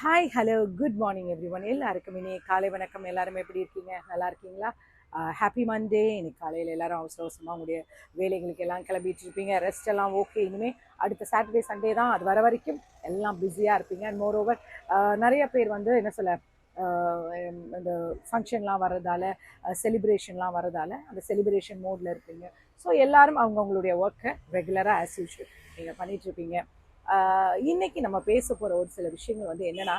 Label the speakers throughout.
Speaker 1: Hi hello good morning everyone எல்லாருக்கும் இனி காலை வணக்கம் எல்லாருமே எப்படி இருக்கீங்க நல்லா இருக்கீங்களா ஹாப்பி மண்டே இன்னைக்கு காலையில் எல்லாரும் அவசர அவசரமாக உங்களுடைய வேலைகளுக்கு எல்லாம் கிளம்பிட்டு இருப்பீங்க ரெஸ்ட் எல்லாம் ஓகே இனிமேல் அடுத்த சாட்டர்டே சண்டே தான் அது வர வரைக்கும் எல்லாம் பிஸியாக இருப்பீங்க அண்ட் மோர் ஓவர் நிறைய பேர் வந்து என்ன சொல்ல இந்த ஃபங்க்ஷன்லாம் வர்றதால செலிப்ரேஷன்லாம் வர்றதால அந்த செலிப்ரேஷன் மோடில் இருப்பீங்க ஸோ எல்லாரும் அவங்கவுங்களுடைய ஒர்க்கை ரெகுலராக ஆஸ் யூஷுவல் நீங்கள் பண்ணிகிட்ருப்பீங்க இன்னைக்கு நம்ம பேச போகிற ஒரு சில விஷயங்கள் வந்து என்னென்னா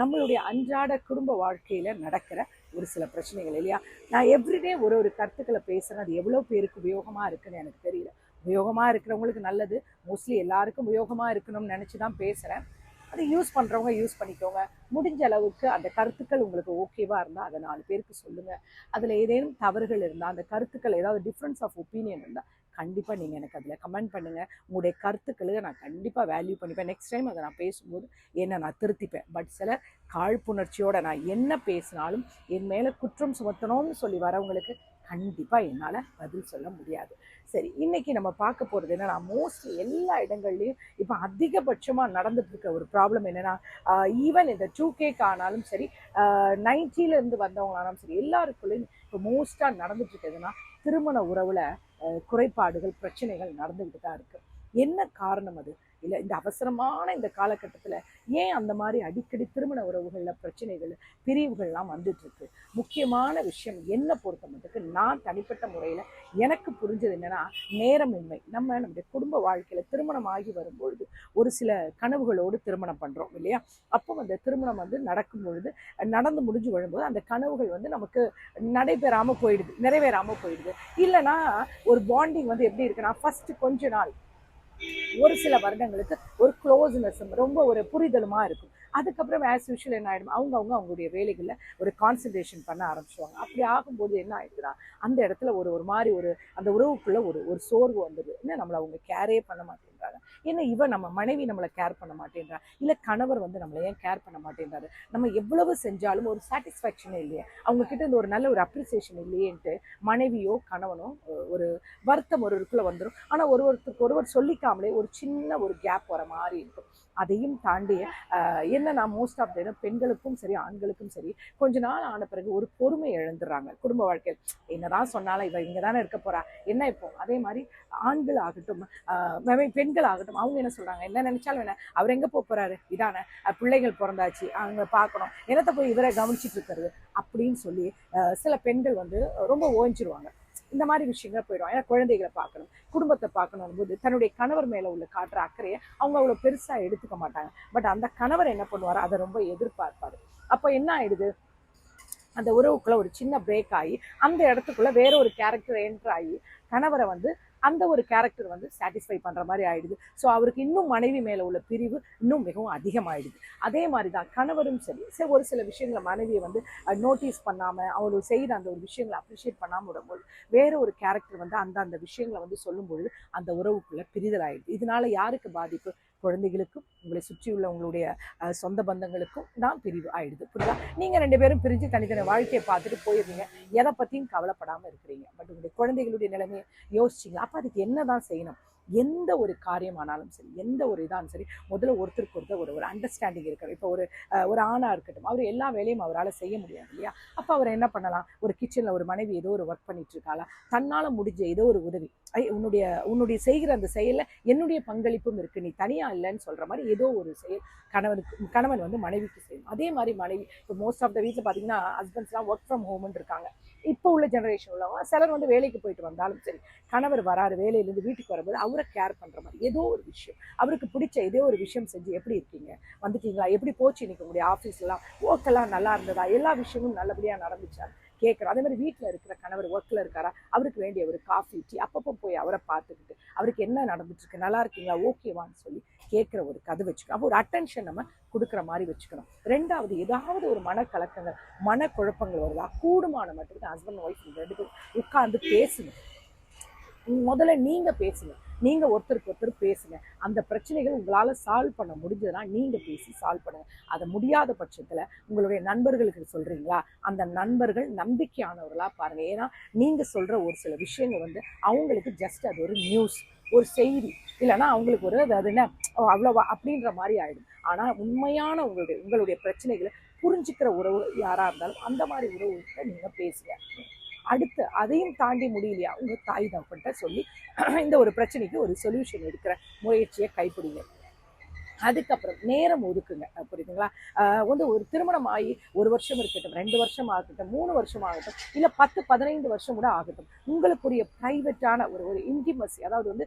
Speaker 1: நம்மளுடைய அன்றாட குடும்ப வாழ்க்கையில் நடக்கிற ஒரு சில பிரச்சனைகள் இல்லையா நான் எவ்ரிடே ஒரு ஒரு கருத்துக்களை பேசுகிறேன் அது எவ்வளோ பேருக்கு உபயோகமாக இருக்குன்னு எனக்கு தெரியல உபயோகமாக இருக்கிறவங்களுக்கு நல்லது மோஸ்ட்லி எல்லாருக்கும் உபயோகமாக இருக்கணும்னு நினச்சி தான் பேசுகிறேன் அதை யூஸ் பண்ணுறவங்க யூஸ் பண்ணிக்கோங்க முடிஞ்ச அளவுக்கு அந்த கருத்துக்கள் உங்களுக்கு ஓகேவாக இருந்தால் அதை நாலு பேருக்கு சொல்லுங்கள் அதில் ஏதேனும் தவறுகள் இருந்தால் அந்த கருத்துக்கள் ஏதாவது டிஃப்ரென்ஸ் ஆஃப் ஒப்பீனியன் இருந்தால் கண்டிப்பாக நீங்கள் எனக்கு அதில் கமெண்ட் பண்ணுங்கள் உங்களுடைய கருத்துக்களை நான் கண்டிப்பாக வேல்யூ பண்ணிப்பேன் நெக்ஸ்ட் டைம் அதை நான் பேசும்போது என்னை நான் திருத்திப்பேன் பட் சில காழ்ப்புணர்ச்சியோடு நான் என்ன பேசினாலும் என் மேலே குற்றம் சுமத்தணும்னு சொல்லி வரவங்களுக்கு கண்டிப்பாக என்னால் பதில் சொல்ல முடியாது சரி இன்றைக்கி நம்ம பார்க்க போகிறது என்னென்னா மோஸ்ட்லி எல்லா இடங்கள்லையும் இப்போ அதிகபட்சமாக நடந்துட்டு இருக்க ஒரு ப்ராப்ளம் என்னென்னா ஈவன் இந்த டூ கேக் ஆனாலும் சரி நைன்ட்டிலேருந்து வந்தவங்களானாலும் சரி எல்லாருக்குள்ளேயும் இப்போ மோஸ்ட்டாக நடந்துட்டு இருக்குதுன்னா திருமண உறவில் குறைபாடுகள் பிரச்சனைகள் நடந்துக்கிட்டு தான் இருக்குது என்ன காரணம் அது இல்லை இந்த அவசரமான இந்த காலகட்டத்தில் ஏன் அந்த மாதிரி அடிக்கடி திருமண உறவுகளில் பிரச்சனைகள் பிரிவுகள்லாம் வந்துட்டுருக்கு முக்கியமான விஷயம் என்னை பொறுத்த மட்டுக்கு நான் தனிப்பட்ட முறையில் எனக்கு புரிஞ்சது என்னென்னா நேரமின்மை நம்ம நம்முடைய குடும்ப வாழ்க்கையில் திருமணம் ஆகி வரும்பொழுது ஒரு சில கனவுகளோடு திருமணம் பண்ணுறோம் இல்லையா அப்போ அந்த திருமணம் வந்து நடக்கும் பொழுது நடந்து முடிஞ்சு வரும்போது அந்த கனவுகள் வந்து நமக்கு நடைபெறாமல் போயிடுது நிறைவேறாமல் போயிடுது இல்லைனா ஒரு பாண்டிங் வந்து எப்படி இருக்குன்னா ஃபஸ்ட்டு கொஞ்ச நாள் ஒரு சில வருடங்களுக்கு ஒரு க்ளோஸ்னஸும் ரொம்ப ஒரு புரிதலுமாக இருக்கும் அதுக்கப்புறம் ஆஸ் யூஷுவல் என்ன ஆகிடும் அவங்கவுங்க அவங்களுடைய வேலைகளில் ஒரு கான்சன்ட்ரேஷன் பண்ண ஆரம்பிச்சுவாங்க அப்படி ஆகும்போது என்ன ஆயிடுதுன்னா அந்த இடத்துல ஒரு ஒரு மாதிரி ஒரு அந்த உறவுக்குள்ளே ஒரு ஒரு சோர்வு வந்துடுது என்ன நம்மளை அவங்க கேரே பண்ண மாட்டேங்குது மாட்டேன்றாங்க ஏன்னா இவன் நம்ம மனைவி நம்மளை கேர் பண்ண மாட்டேன்றா இல்லை கணவர் வந்து நம்மளை ஏன் கேர் பண்ண மாட்டேன்றாரு நம்ம எவ்வளவு செஞ்சாலும் ஒரு சாட்டிஸ்ஃபேக்ஷனே இல்லையே அவங்க கிட்ட இருந்து ஒரு நல்ல ஒரு அப்ரிசியேஷன் இல்லையேன்ட்டு மனைவியோ கணவனோ ஒரு வருத்தம் ஒரு இருக்குள்ள வந்துடும் ஆனால் ஒரு ஒருத்தருக்கு ஒருவர் சொல்லிக்காமலே ஒரு சின்ன ஒரு கேப் வர மாதிரி இருக்கும் அதையும் தாண்டி என்ன நான் மோஸ்ட் ஆஃப் த பெண்களுக்கும் சரி ஆண்களுக்கும் சரி கொஞ்ச நாள் ஆன பிறகு ஒரு பொறுமை இழந்துடுறாங்க குடும்ப வாழ்க்கையில் என்னதான் சொன்னாலும் இவ இங்கே தானே இருக்க போறா என்ன இப்போ அதே மாதிரி ஆண்கள் ஆகட்டும் பெண் பெண்கள் ஆகட்டும் அவங்க என்ன சொல்கிறாங்க என்ன நினைச்சாலும் என்ன அவர் எங்கே போக போகிறாரு இதானே பிள்ளைகள் பிறந்தாச்சு அவங்க பார்க்கணும் என்னத்தை போய் இவரை கவனிச்சிட்டு இருக்கிறது அப்படின்னு சொல்லி சில பெண்கள் வந்து ரொம்ப ஓஞ்சிருவாங்க இந்த மாதிரி விஷயங்கள் போயிடும் ஏன்னா குழந்தைகளை பார்க்கணும் குடும்பத்தை பார்க்கணும் போது தன்னுடைய கணவர் மேலே உள்ள காட்டுற அக்கறையை அவங்க அவ்வளோ பெருசாக எடுத்துக்க மாட்டாங்க பட் அந்த கணவர் என்ன பண்ணுவார் அதை ரொம்ப எதிர்பார்ப்பார் அப்போ என்ன ஆயிடுது அந்த உறவுக்குள்ளே ஒரு சின்ன பிரேக் ஆகி அந்த இடத்துக்குள்ளே வேற ஒரு கேரக்டர் என்ட்ரு ஆகி கணவரை வந்து அந்த ஒரு கேரக்டர் வந்து சாட்டிஸ்ஃபை பண்ணுற மாதிரி ஆயிடுது ஸோ அவருக்கு இன்னும் மனைவி மேலே உள்ள பிரிவு இன்னும் மிகவும் அதிகமாகிடுது அதே மாதிரி தான் கணவரும் சரி சரி ஒரு சில விஷயங்களை மனைவியை வந்து நோட்டீஸ் பண்ணாமல் அவங்களுக்கு செய்கிற அந்த ஒரு விஷயங்களை அப்ரிஷியேட் பண்ணாமல் விடும்போது வேற ஒரு கேரக்டர் வந்து அந்த அந்த விஷயங்களை வந்து சொல்லும்பொழுது அந்த உறவுக்குள்ளே பிரிதல் ஆகிடுது இதனால யாருக்கு பாதிப்பு குழந்தைகளுக்கும் உங்களை சுற்றியுள்ள உங்களுடைய சொந்த பந்தங்களுக்கும் தான் பிரிவு ஆயிடுது புரியுதா நீங்கள் ரெண்டு பேரும் பிரிஞ்சு தனித்தனி வாழ்க்கையை பார்த்துட்டு போயிருந்தீங்க எதை பற்றியும் கவலைப்படாமல் இருக்கிறீங்க பட் உங்களுடைய குழந்தைகளுடைய நிலைமையை யோசிச்சிங்க அப்போ அதுக்கு என்ன தான் செய்யணும் எந்த ஒரு காரியமானாலும் சரி எந்த ஒரு இதாலும் சரி முதல்ல ஒருத்தருக்கு ஒருத்தர் ஒரு ஒரு அண்டர்ஸ்டாண்டிங் இருக்கணும் இப்போ ஒரு ஒரு ஆணாக இருக்கட்டும் அவர் எல்லா வேலையும் அவரால் செய்ய முடியாது இல்லையா அப்போ அவர் என்ன பண்ணலாம் ஒரு கிச்சனில் ஒரு மனைவி ஏதோ ஒரு ஒர்க் பண்ணிட்டு இருக்காளா தன்னால் முடிஞ்ச ஏதோ ஒரு உதவி ஐ உன்னுடைய உன்னுடைய செய்கிற அந்த செயலில் என்னுடைய பங்களிப்பும் இருக்குது நீ தனியாக இல்லைன்னு சொல்கிற மாதிரி ஏதோ ஒரு செயல் கணவனுக்கு கணவன் வந்து மனைவிக்கு செய்யும் அதே மாதிரி மனைவி இப்போ மோஸ்ட் ஆஃப் த வீட்டில் பார்த்தீங்கன்னா ஹஸ்பண்ட்ஸ்லாம் ஒர்க் ஃப்ரம் ஹோம்னு இருக்காங்க இப்போ உள்ள ஜெனரேஷன் உள்ளவங்க சிலர் வந்து வேலைக்கு போயிட்டு வந்தாலும் சரி கணவர் வராது வேலையிலேருந்து வீட்டுக்கு வரும்போது அவரை கேர் பண்ணுற மாதிரி ஏதோ ஒரு விஷயம் அவருக்கு பிடிச்ச ஏதோ ஒரு விஷயம் செஞ்சு எப்படி இருக்கீங்க வந்துட்டீங்களா எப்படி போச்சு நிற்க முடியும் ஆஃபீஸ்லாம் ஓக்கெல்லாம் நல்லா இருந்ததா எல்லா விஷயமும் நல்லபடியாக நடந்துச்சா கேட்குறோம் அதே மாதிரி வீட்டில் இருக்கிற கணவர் ஒர்க்கில் இருக்காரா அவருக்கு வேண்டிய ஒரு காஃபி டீ அப்பப்போ போய் அவரை பார்த்துக்கிட்டு அவருக்கு என்ன நடந்துட்டுருக்கு நல்லா இருக்கீங்களா ஓகேவான்னு சொல்லி கேட்குற ஒரு கதை வச்சுக்கணும் அப்போ ஒரு அட்டென்ஷன் நம்ம கொடுக்குற மாதிரி வச்சுக்கணும் ரெண்டாவது ஏதாவது ஒரு மனக்கலக்கங்கள் மனக்குழப்பங்கள் வருதா கூடுமான மட்டும் ஹஸ்பண்ட் ஒய்ஃப் ரெண்டு பேரும் உட்காந்து பேசுங்க முதல்ல நீங்கள் பேசுங்க நீங்கள் ஒருத்தருக்கு ஒருத்தர் பேசுங்க அந்த பிரச்சனைகள் உங்களால் சால்வ் பண்ண முடிஞ்சதுன்னா நீங்கள் பேசி சால்வ் பண்ணுங்க அதை முடியாத பட்சத்தில் உங்களுடைய நண்பர்களுக்கு சொல்கிறீங்களா அந்த நண்பர்கள் நம்பிக்கையானவர்களாக பாருங்கள் ஏன்னா நீங்கள் சொல்கிற ஒரு சில விஷயங்கள் வந்து அவங்களுக்கு ஜஸ்ட் அது ஒரு நியூஸ் ஒரு செய்தி இல்லைன்னா அவங்களுக்கு ஒரு அது என்ன அவ்வளோவா அப்படின்ற மாதிரி ஆகிடும் ஆனால் உண்மையான உங்களுடைய உங்களுடைய பிரச்சனைகளை புரிஞ்சுக்கிற உறவு யாராக இருந்தாலும் அந்த மாதிரி உறவுகிட்ட நீங்கள் பேசுங்க அடுத்து அதையும் தாண்டி முடியலையா உங்கள் தாய் தகப்பன்ட்ட சொல்லி இந்த ஒரு பிரச்சனைக்கு ஒரு சொல்யூஷன் எடுக்கிற முயற்சியை கைப்பிடுங்க அதுக்கப்புறம் நேரம் ஒதுக்குங்க புரியுதுங்களா வந்து ஒரு திருமணம் ஆகி ஒரு வருஷம் இருக்கட்டும் ரெண்டு வருஷம் ஆகட்டும் மூணு வருஷம் ஆகட்டும் இல்லை பத்து பதினைந்து வருஷம் கூட ஆகட்டும் உங்களுக்குரிய ப்ரைவேட்டான ஒரு ஒரு இன்டிமசி அதாவது வந்து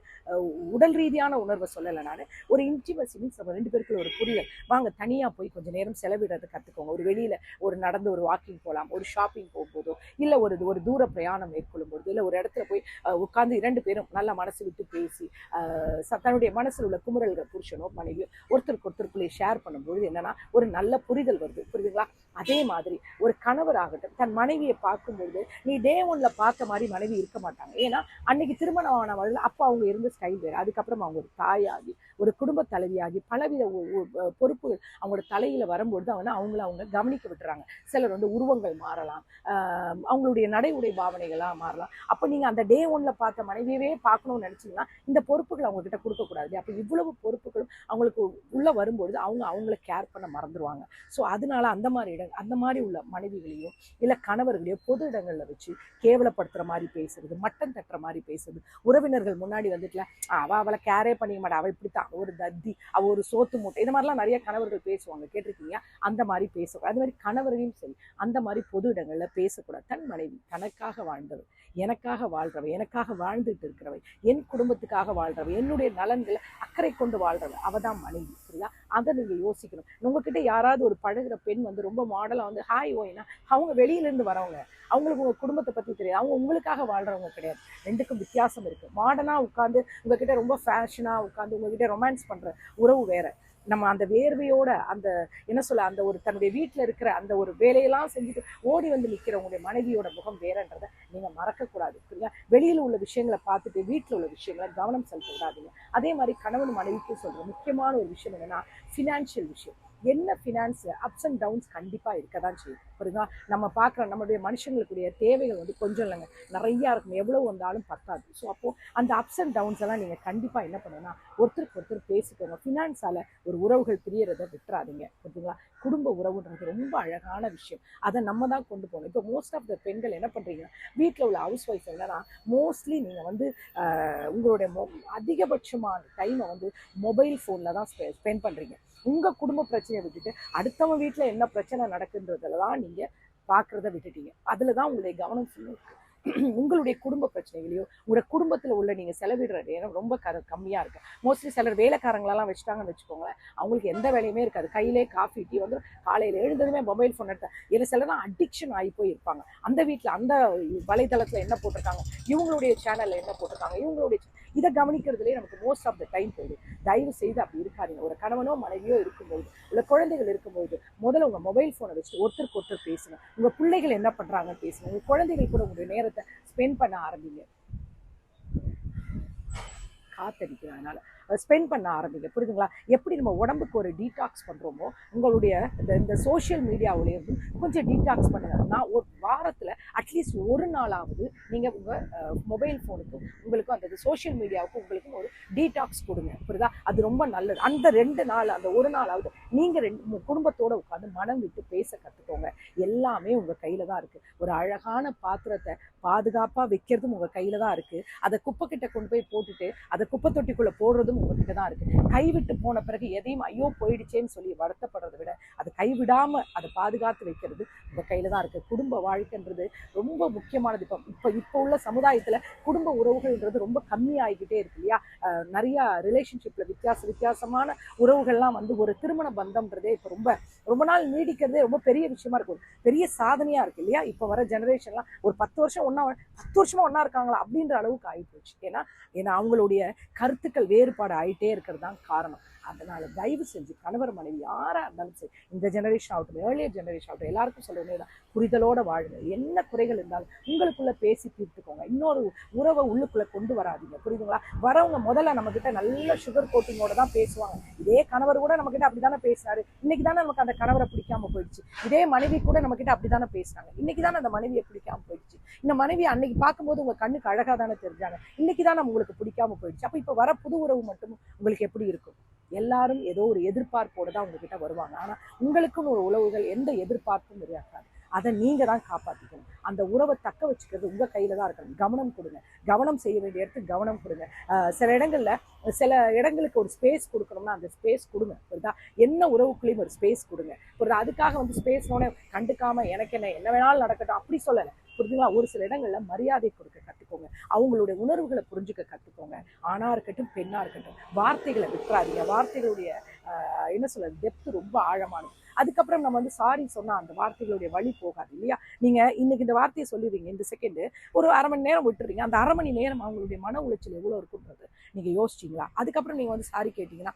Speaker 1: உடல் ரீதியான உணர்வை சொல்லலை நான் ஒரு இன்டிமசி மீன்ஸ் நம்ம ரெண்டு பேருக்கு ஒரு புரியல் வாங்க தனியாக போய் கொஞ்சம் நேரம் செலவிடுறது கற்றுக்கோங்க ஒரு வெளியில் ஒரு நடந்து ஒரு வாக்கிங் போகலாம் ஒரு ஷாப்பிங் போகும்போதோ இல்லை ஒரு ஒரு தூர பிரயாணம் மேற்கொள்ளும் போது இல்லை ஒரு இடத்துல போய் உட்காந்து இரண்டு பேரும் நல்லா மனசு விட்டு பேசி தன்னுடைய மனசில் உள்ள குமுறல்கள் புருஷனோ மனைவியோ ஒருத்தருக்கு ஒருத்தருக்குள்ளே ஷேர் பண்ணும்பொழுது என்னென்னா ஒரு நல்ல புரிதல் வருது புரியுதுங்களா அதே மாதிரி ஒரு கணவர் ஆகட்டும் தன் மனைவியை பார்க்கும்பொழுது நீ டே ஒன்ல பார்த்த மாதிரி மனைவி இருக்க மாட்டாங்க ஏன்னா அன்னைக்கு திருமணம் ஆனவர்கள் அப்போ அவங்க இருந்த ஸ்டைல் வேறு அதுக்கப்புறம் அவங்க ஒரு தாயாகி ஒரு குடும்ப தலைவியாகி பலவித பொறுப்புகள் அவங்களோட தலையில் வரும்பொழுது அவங்க அவங்கள அவங்க கவனிக்க விட்டுறாங்க சிலர் வந்து உருவங்கள் மாறலாம் அவங்களுடைய நடை உடை பாவனைகளாக மாறலாம் அப்போ நீங்கள் அந்த டே ஒன்ல பார்த்த மனைவியவே பார்க்கணும்னு நினச்சிங்கன்னா இந்த பொறுப்புகள் அவங்ககிட்ட கொடுக்கக்கூடாது அப்போ இவ்வளவு பொறுப்புகளும் அவங்களுக்கு உள்ளே வரும்பொழுது அவங்க அவங்கள கேர் பண்ண மறந்துடுவாங்க ஸோ அதனால அந்த மாதிரி இடம் அந்த மாதிரி உள்ள மனைவிகளையோ இல்லை கணவர்களையோ பொது இடங்களில் வச்சு கேவலப்படுத்துகிற மாதிரி பேசுறது மட்டம் தட்டுற மாதிரி பேசுறது உறவினர்கள் முன்னாடி வந்துட்டுல அவள் அவளை கேரே பண்ணிக்க மாட்டா அவள் இப்படி முட்டா ஒரு தத்தி அவ ஒரு சோத்து மூட்டை இது மாதிரிலாம் நிறைய கணவர்கள் பேசுவாங்க கேட்டிருக்கீங்க அந்த மாதிரி பேசக்கூடாது அது மாதிரி கணவர்களையும் சரி அந்த மாதிரி பொது இடங்களில் பேசக்கூடாது தன் மனைவி தனக்காக வாழ்ந்தவர் எனக்காக வாழ்றவை எனக்காக வாழ்ந்துட்டு இருக்கிறவை என் குடும்பத்துக்காக வாழ்றவை என்னுடைய நலன்களை அக்கறை கொண்டு வாழ்றவை அவ தான் மனைவி சரியா அதை நீங்கள் யோசிக்கணும் உங்ககிட்ட யாராவது ஒரு பழகிற பெண் வந்து ரொம்ப மாடலாக வந்து ஹாய் ஓய்னா அவங்க வெளியிலேருந்து வரவங்க அவங்களுக்கு உங்கள் குடும்பத்தை பற்றி தெரியாது அவங்க உங்களுக்காக வாழ்றவங்க கிடையாது ரெண்டுக்கும் வித்தியாசம் இருக்குது மாடனாக உட்காந்து உங்ககிட்ட ரொம்ப ஃபேஷனாக உட்காந்து உங்ககிட்ட ரொமான்ஸ் பண்ணுற உறவு வேற நம்ம அந்த வேர்வையோட அந்த என்ன சொல்ல அந்த ஒரு தன்னுடைய வீட்டில் இருக்கிற அந்த ஒரு வேலையெல்லாம் செஞ்சுட்டு ஓடி வந்து நிற்கிறவங்களுடைய மனைவியோட முகம் வேறன்றதை நீங்கள் மறக்கக்கூடாது சரிங்களா வெளியில் உள்ள விஷயங்களை பார்த்துட்டு வீட்டில் உள்ள விஷயங்களை கவனம் செலுத்தக்கூடாதுங்க அதே மாதிரி கணவன் மனைவிக்கும் சொல்கிற முக்கியமான ஒரு விஷயம் என்னென்னா ஃபினான்ஷியல் விஷயம் என்ன ஃபினான்ஸ் அப்ஸ் அண்ட் டவுன்ஸ் கண்டிப்பாக இருக்க தான் செய்யும் புரியுங்களா நம்ம பார்க்குற நம்மளுடைய மனுஷங்களுக்குடைய தேவைகள் வந்து கொஞ்சம் இல்லைங்க நிறையா இருக்கும் எவ்வளோ வந்தாலும் பத்தாது ஸோ அப்போது அந்த அப்ஸ் அண்ட் டவுன்ஸ் எல்லாம் நீங்கள் கண்டிப்பாக என்ன பண்ணணும்னா ஒருத்தருக்கு ஒருத்தர் பேசிக்கோங்க ஃபினான்ஸால் ஒரு உறவுகள் பிரியறதை விட்டுறாதீங்க ஓகேங்களா குடும்ப உறவுன்றது ரொம்ப அழகான விஷயம் அதை நம்ம தான் கொண்டு போகணும் இப்போ மோஸ்ட் ஆஃப் த பெண்கள் என்ன பண்ணுறீங்கன்னா வீட்டில் உள்ள ஹவுஸ் ஒய்ஃப் என்னன்னா மோஸ்ட்லி நீங்கள் வந்து உங்களுடைய மொ அதிகபட்சமான டைமை வந்து மொபைல் ஃபோனில் தான் ஸ்பெண்ட் பண்ணுறீங்க உங்கள் குடும்ப பிரச்சனையை விட்டுட்டு அடுத்தவங்க வீட்டில் என்ன பிரச்சனை நடக்குன்றதுல தான் நீங்கள் பார்க்குறத விட்டுட்டீங்க அதில் தான் உங்களுடைய கவனம் ஃபுல்லும் உங்களுடைய குடும்ப பிரச்சனைகளையோ உங்களுடைய குடும்பத்தில் உள்ள நீங்கள் செலவிடுற நேரம் ரொம்ப க கம்மியாக இருக்குது மோஸ்ட்லி சிலர் வேலைக்காரங்களெல்லாம் வச்சுட்டாங்கன்னு வச்சுக்கோங்களேன் அவங்களுக்கு எந்த வேலையுமே இருக்காது கையிலே காஃபி டீ வந்து காலையில் எழுந்ததுமே மொபைல் ஃபோன் எடுத்தேன் இதில் சிலர்லாம் அடிக்ஷன் ஆகி போய் இருப்பாங்க அந்த வீட்டில் அந்த வலைதளத்தில் என்ன போட்டிருக்காங்க இவங்களுடைய சேனலில் என்ன போட்டிருக்காங்க இவங்களுடைய இதை கவனிக்கிறதுலேயே நமக்கு மோஸ்ட் ஆஃப் த டைம் போயிடும் தயவு செய்து அப்படி இருக்காதீங்க ஒரு கணவனோ மனைவியோ இருக்கும்போது இல்லை குழந்தைகள் இருக்கும்போது முதல்ல உங்கள் மொபைல் ஃபோனை வச்சு ஒருத்தருக்கு ஒருத்தர் பேசுங்க உங்கள் பிள்ளைகள் என்ன பண்ணுறாங்கன்னு பேசுங்க உங்கள் குழந்தைகள் கூட உங்களுடைய நேரத்தை ஸ்பெண்ட் பண்ண ஆரம்பிங்க காத்தடிக்கிறேன் அதனால் ஸ்பெண்ட் பண்ண ஆரம்பிங்க புரியுதுங்களா எப்படி நம்ம உடம்புக்கு ஒரு டீடாக்ஸ் பண்ணுறோமோ உங்களுடைய இந்த இந்த சோஷியல் மீடியாவிலேருந்து கொஞ்சம் டீடாக்ஸ் பண்ணுங்கள் நான் ஒரு வாரத்தில் அட்லீஸ்ட் ஒரு நாளாவது நீங்கள் உங்கள் மொபைல் ஃபோனுக்கும் உங்களுக்கும் அந்த சோஷியல் மீடியாவுக்கும் உங்களுக்கும் ஒரு டீடாக்ஸ் கொடுங்க புரியுதா அது ரொம்ப நல்லது அந்த ரெண்டு நாள் அந்த ஒரு நாளாவது நீங்கள் ரெண்டு குடும்பத்தோடு உட்காந்து மனம் விட்டு பேச கற்றுக்கோங்க எல்லாமே உங்கள் கையில் தான் இருக்குது ஒரு அழகான பாத்திரத்தை பாதுகாப்பாக வைக்கிறதும் உங்கள் கையில் தான் இருக்குது அதை குப்பைக்கிட்ட கொண்டு போய் போட்டுட்டு அதை குப்பை தொட்டிக்குள்ளே போடுறதும் உங்ககிட்ட தான் இருக்குது கைவிட்டு போன பிறகு எதையும் ஐயோ போயிடுச்சேன்னு சொல்லி வருத்தப்படுறதை விட அது கைவிடாமல் அதை பாதுகாத்து வைக்கிறது உங்கள் கையில் தான் இருக்குது குடும்ப வாழ்க்கைன்றது ரொம்ப முக்கியமானது இப்போ இப்போ இப்போ உள்ள சமுதாயத்தில் குடும்ப உறவுகள்ன்றது ரொம்ப கம்மியாகிக்கிட்டே இருக்கு இல்லையா நிறையா ரிலேஷன்ஷிப்பில் வித்தியாச வித்தியாசமான உறவுகள்லாம் வந்து ஒரு திருமண பந்தம்ன்றதே இப்போ ரொம்ப ரொம்ப நாள் நீடிக்கிறதே ரொம்ப பெரிய விஷயமா இருக்கும் பெரிய சாதனையாக இருக்குது இல்லையா இப்போ வர ஜெனரேஷன்லாம் ஒரு பத்து வருஷம் ஒன்றா பத்து வருஷமாக ஒன்றா இருக்காங்களா அப்படின்ற அளவுக்கு ஆகிப்போச்சு போச்சு ஏன்னா ஏன்னா அவங்களுடைய கருத்துக்கள் வேறுபாடு ஏற்பாடு ஆகிட்டே இருக்கிறது தான் காரணம் அதனால் தயவு செஞ்சு கணவர் மனைவி யாராக இருந்தாலும் சரி இந்த ஜெனரேஷன் ஆகட்டும் ஏர்லியர் ஜெனரேஷன் ஆகட்டும் எல்லாருக்கும் சொல்கிறேன் புரிதலோடு வாழுங்க என்ன குறைகள் இருந்தாலும் உங்களுக்குள்ளே பேசி தீர்த்துக்கோங்க இன்னொரு உறவை உள்ளுக்குள்ளே கொண்டு வராதிங்க புரியுதுங்களா வரவங்க முதல்ல நம்மக்கிட்ட நல்ல சுகர் கோட்டிங்கோட தான் பேசுவாங்க இதே கணவர் கூட நம்மக்கிட்ட அப்படி தானே பேசினார் இன்றைக்கி தானே நமக்கு அந்த கணவரை பிடிக்காம போயிடுச்சு இதே மனைவி கூட நம்மக்கிட்ட அப்படி தானே பேசுகிறாங்க இன்றைக்கி தானே அந்த மனைவியை பிடிக்காம போயிடுச்சு இந்த மனைவி அன்னைக்கு பார்க்கும்போது உங்கள் கண்ணுக்கு அழகாக தானே தெரிஞ்சாங்க இன்னைக்கு தான் உங்களுக்கு பிடிக்காம போயிடுச்சு அப்போ இப்போ வர புது உறவு மட்டும் உங்களுக்கு எப்படி இருக்கும் எல்லாரும் ஏதோ ஒரு எதிர்பார்ப்போடு தான் உங்ககிட்ட வருவாங்க ஆனால் உங்களுக்குன்னு ஒரு உறவுகள் எந்த எதிர்பார்ப்பும் இருக்காது அதை நீங்கள் தான் காப்பாற்றிக்கணும் அந்த உறவை தக்க வச்சுக்கிறது உங்கள் கையில் தான் இருக்கணும் கவனம் கொடுங்க கவனம் செய்ய வேண்டிய இடத்துக்கு கவனம் கொடுங்க சில இடங்களில் சில இடங்களுக்கு ஒரு ஸ்பேஸ் கொடுக்கணும்னா அந்த ஸ்பேஸ் கொடுங்க புரியுதா என்ன உறவுக்குள்ளேயும் ஒரு ஸ்பேஸ் கொடுங்க ஒரு அதுக்காக வந்து ஸ்பேஸ்னோட கண்டுக்காமல் எனக்கு என்ன என்ன வேணாலும் நடக்கட்டும் அப்படி சொல்லலை புரியுதுங்களா ஒரு சில இடங்களில் மரியாதை கொடுக்க கற்றுக்கோங்க அவங்களுடைய உணர்வுகளை புரிஞ்சுக்க கற்றுக்கோங்க ஆணாக இருக்கட்டும் பெண்ணாக இருக்கட்டும் வார்த்தைகளை விட்டுறாதீங்க வார்த்தைகளுடைய என்ன சொல்கிறது டெப்த்து ரொம்ப ஆழமானது அதுக்கப்புறம் நம்ம வந்து சாரி சொன்னால் அந்த வார்த்தைகளுடைய வழி போகாது இல்லையா நீங்கள் இன்னைக்கு இந்த வார்த்தையை சொல்லிடுறீங்க இந்த செகண்டு ஒரு அரை மணி நேரம் விட்டுறீங்க அந்த அரை மணி நேரம் அவங்களுடைய மன உளைச்சல் எவ்வளோ இருக்குன்றது நீங்கள் யோசிச்சிங்களா அதுக்கப்புறம் நீங்கள் வந்து சாரி கேட்டிங்கன்னா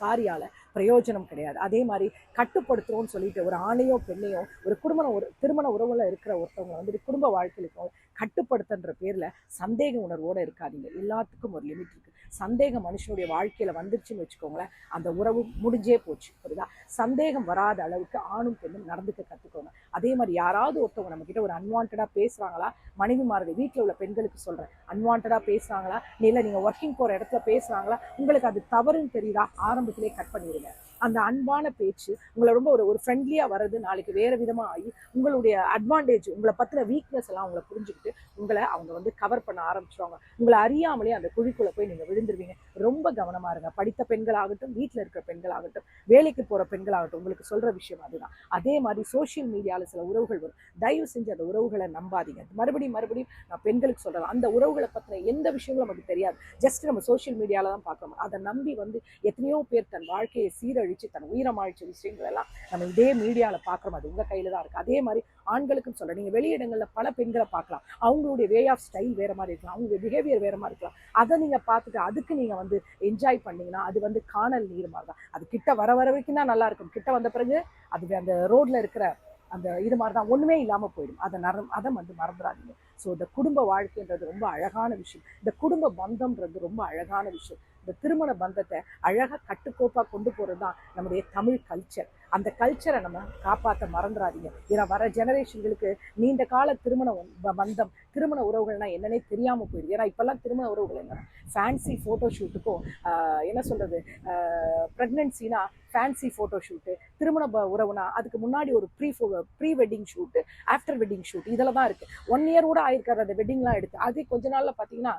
Speaker 1: சாரியால் பிரயோஜனம் கிடையாது அதே மாதிரி கட்டுப்படுத்துகிறோம்னு சொல்லிட்டு ஒரு ஆணையோ பெண்ணையோ ஒரு குடும்ப ஒரு திருமண உறவில் இருக்கிற ஒருத்தவங்க வந்துட்டு குடும்ப வாழ்க்கைக்கும் கட்டுப்படுத்துன்ற பேரில் சந்தேக உணர்வோடு இருக்காதீங்க எல்லாத்துக்கும் ஒரு லிமிட் இருக்குது சந்தேகம் மனுஷனுடைய வாழ்க்கையில் வந்துருச்சுன்னு வச்சுக்கோங்களேன் அந்த உறவு முடிஞ்சே போச்சு புரியுதா சந்தேகம் வராத அளவுக்கு ஆணும் பெண்ணும் நடந்துக்க கற்றுக்கோங்க அதே மாதிரி யாராவது ஒருத்தவங்க நம்மக்கிட்ட ஒரு அன்வான்டாக பேசுகிறாங்களா மனைவிமார்கள் வீட்டில் உள்ள பெண்களுக்கு சொல்கிறேன் அன்வான்டாக பேசுகிறாங்களா இல்லை நீங்கள் ஒர்க்கிங் போகிற இடத்துல பேசுகிறாங்களா உங்களுக்கு அது தவறுன்னு தெரியுதா ஆரம்பத்திலே கட் பண்ணிடுங்க Yeah. know. அந்த அன்பான பேச்சு உங்களை ரொம்ப ஒரு ஒரு ஃப்ரெண்ட்லியாக வர்றது நாளைக்கு வேறு விதமாக ஆகி உங்களுடைய அட்வான்டேஜ் உங்களை பற்றின வீக்னஸ் எல்லாம் அவங்களை புரிஞ்சுக்கிட்டு உங்களை அவங்க வந்து கவர் பண்ண ஆரம்பிச்சிருவாங்க உங்களை அறியாமலே அந்த குழிக்குள்ளே போய் நீங்கள் விழுந்துருவீங்க ரொம்ப கவனமாக இருங்க படித்த பெண்களாகட்டும் வீட்டில் இருக்கிற பெண்களாகட்டும் வேலைக்கு போகிற பெண்களாகட்டும் உங்களுக்கு சொல்கிற விஷயம் அதுதான் அதே மாதிரி சோஷியல் மீடியாவில் சில உறவுகள் வரும் தயவு செஞ்சு அந்த உறவுகளை நம்பாதீங்க மறுபடியும் மறுபடியும் நான் பெண்களுக்கு சொல்கிறேன் அந்த உறவுகளை பற்றின எந்த விஷயங்களும் நமக்கு தெரியாது ஜஸ்ட் நம்ம சோஷியல் மீடியாவில் தான் பார்க்குறோம் அதை நம்பி வந்து எத்தனையோ பேர் தன் வாழ்க்கையை சீரழி அழிச்சு தன் உயிரம் அழிச்ச விஷயங்களெல்லாம் நம்ம இதே மீடியாவில் பார்க்குறோம் அது உங்கள் கையில் தான் இருக்குது அதே மாதிரி ஆண்களுக்கும் சொல்ல நீங்கள் வெளியிடங்களில் பல பெண்களை பார்க்கலாம் அவங்களுடைய வே ஆஃப் ஸ்டைல் வேறு மாதிரி இருக்கலாம் அவங்களுடைய பிஹேவியர் வேறு மாதிரி இருக்கலாம் அதை நீங்கள் பார்த்துட்டு அதுக்கு நீங்கள் வந்து என்ஜாய் பண்ணிங்கன்னா அது வந்து காணல் நீர் மாதிரி தான் அது கிட்ட வர வர வரைக்கும் தான் நல்லா இருக்கும் கிட்ட வந்த பிறகு அது அந்த ரோட்டில் இருக்கிற அந்த இது மாதிரி தான் ஒன்றுமே இல்லாமல் போயிடும் அதை நர அதை வந்து மறந்துடாதீங்க ஸோ இந்த குடும்ப வாழ்க்கைன்றது ரொம்ப அழகான விஷயம் இந்த குடும்ப பந்தம்ன்றது ரொம்ப அழகான விஷயம் இந்த திருமண பந்தத்தை அழகாக கட்டுக்கோப்பாக கொண்டு போகிறது தான் நம்முடைய தமிழ் கல்ச்சர் அந்த கல்ச்சரை நம்ம காப்பாற்ற மறந்துடாதீங்க ஏன்னா வர ஜெனரேஷன்களுக்கு நீண்ட கால திருமண பந்தம் திருமண உறவுகள்னால் என்னன்னே தெரியாமல் போயிடுது ஏன்னா இப்போல்லாம் திருமண உறவுகள் என்ன ஃபேன்சி ஃபோட்டோ ஷூட்டுக்கும் என்ன சொல்கிறது ப்ரெக்னென்சினா ஃபேன்சி ஃபோட்டோ ஷூட்டு திருமண உறவுனா அதுக்கு முன்னாடி ஒரு ப்ரீ ஃபோ pre wedding shoot after wedding shoot இதில் தான் இருக்குது ஒன் இயர் கூட ஆயிருக்காரு அந்த வெட்டிங்லாம் எடுத்து அதே கொஞ்ச நாளில் பார்த்தீங்கன்னா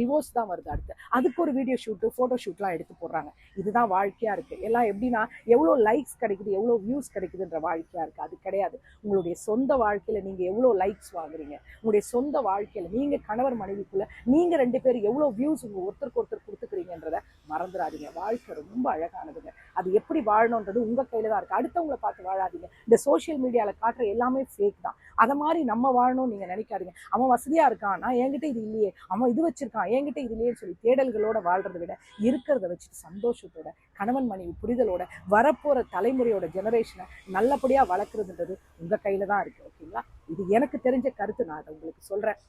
Speaker 1: டிவோர்ஸ் தான் வருது அடுத்து அதுக்கு ஒரு வீடியோ ஷூட்டு ஃபோட்டோ ஷூட்லாம் எடுத்து போடுறாங்க இதுதான் வாழ்க்கையாக இருக்குது எல்லாம் எப்படின்னா எவ்வளோ லைக்ஸ் கிடைக்குது எவ்வளோ வியூஸ் கிடைக்குதுன்ற வாழ்க்கையாக இருக்குது அது கிடையாது உங்களுடைய சொந்த வாழ்க்கையில் நீங்கள் எவ்வளோ லைக்ஸ் வாங்குறீங்க உங்களுடைய சொந்த வாழ்க்கையில் நீங்கள் கணவர் மனைவிக்குள்ளே நீங்கள் ரெண்டு பேர் எவ்வளோ வியூஸ் உங்கள் ஒருத்தருக்கு ஒருத்தர் கொடுத்துக்கிறீங்கன்றத மறந்துடாதீங்க வாழ்க்கை ரொம்ப அழகானதுங்க அது எப்படி வாழணுன்றது உங்கள் கையில் தான் இருக்குது அடுத்தவங்களை பார்த்து வாழாதீங்க இந்த சோஷியல் மீடியாவில் காட்டுற எல்லாமே ஃபேக் தான் அதை மாதிரி நம்ம வாழணும்னு நீங்கள் நினைக்காதீங்க அவன் வசதியாக இருக்கான் நான் என்கிட்ட இது இல்லையே அவன் இது வச்சிருக்கான் என்கிட்ட இது இல்லையேன்னு சொல்லி தேடல்களோட வாழ்றதை விட இருக்கிறத வச்சுட்டு சந்தோஷத்தோட கணவன் மனைவி புரிதலோட வரப்போகிற தலைமுறையோட ஜெனரேஷனை நல்லபடியாக வளர்க்குறதுன்றது உங்கள் கையில் தான் இருக்குது ஓகேங்களா இது எனக்கு தெரிஞ்ச கருத்து நான் அதை உங்களுக்கு சொல்கிறேன்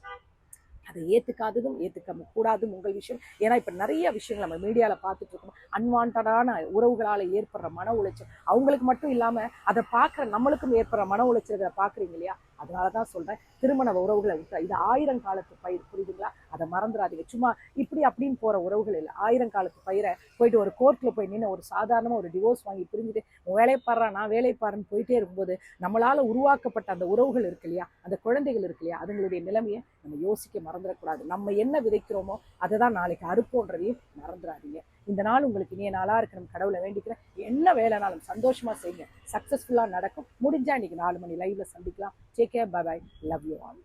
Speaker 1: அதை ஏற்றுக்காததும் ஏற்றுக்க கூடாதும் உங்கள் விஷயம் ஏன்னா இப்போ நிறைய விஷயங்கள் நம்ம மீடியாவில் பார்த்துட்டு இருக்கோம் அன்வான்டான உறவுகளால் ஏற்படுற மன உளைச்சல் அவங்களுக்கு மட்டும் இல்லாமல் அதை பார்க்குற நம்மளுக்கும் ஏற்படுற மன உளைச்சல்களை பார்க்குறீங்க இல்லையா அதனால தான் சொல்கிறேன் திருமண உறவுகளை விட்டு இது ஆயிரம் காலத்து பயிர் புரியுதுங்களா அதை மறந்துடாதீங்க சும்மா இப்படி அப்படின்னு போகிற உறவுகள் இல்லை ஆயிரம் காலத்து பயிரை போயிட்டு ஒரு கோர்ட்டில் போய் நின்று ஒரு சாதாரணமாக ஒரு டிவோர்ஸ் வாங்கி பிரிஞ்சுட்டு வேலைப்பாடுறா நான் வேலைப்பாருன்னு போயிட்டே இருக்கும்போது நம்மளால் உருவாக்கப்பட்ட அந்த உறவுகள் இருக்கு இல்லையா அந்த குழந்தைகள் இருக்கு இல்லையா அதுங்களுடைய நிலைமையை நம்ம யோசிக்க மறந்துடக்கூடாது நம்ம என்ன விதைக்கிறோமோ அதை தான் நாளைக்கு அறுப்போன்றதையும் மறந்துடாதீங்க இந்த நாள் உங்களுக்கு இனிய நாளாக இருக்கணும் கடவுளை வேண்டிக்கிறேன் என்ன வேலைனாலும் சந்தோஷமாக செய்யுங்க சக்ஸஸ்ஃபுல்லாக நடக்கும் முடிஞ்சால் இன்றைக்கி நாலு மணி லைவில் சந்திக்கலாம் take bye love you all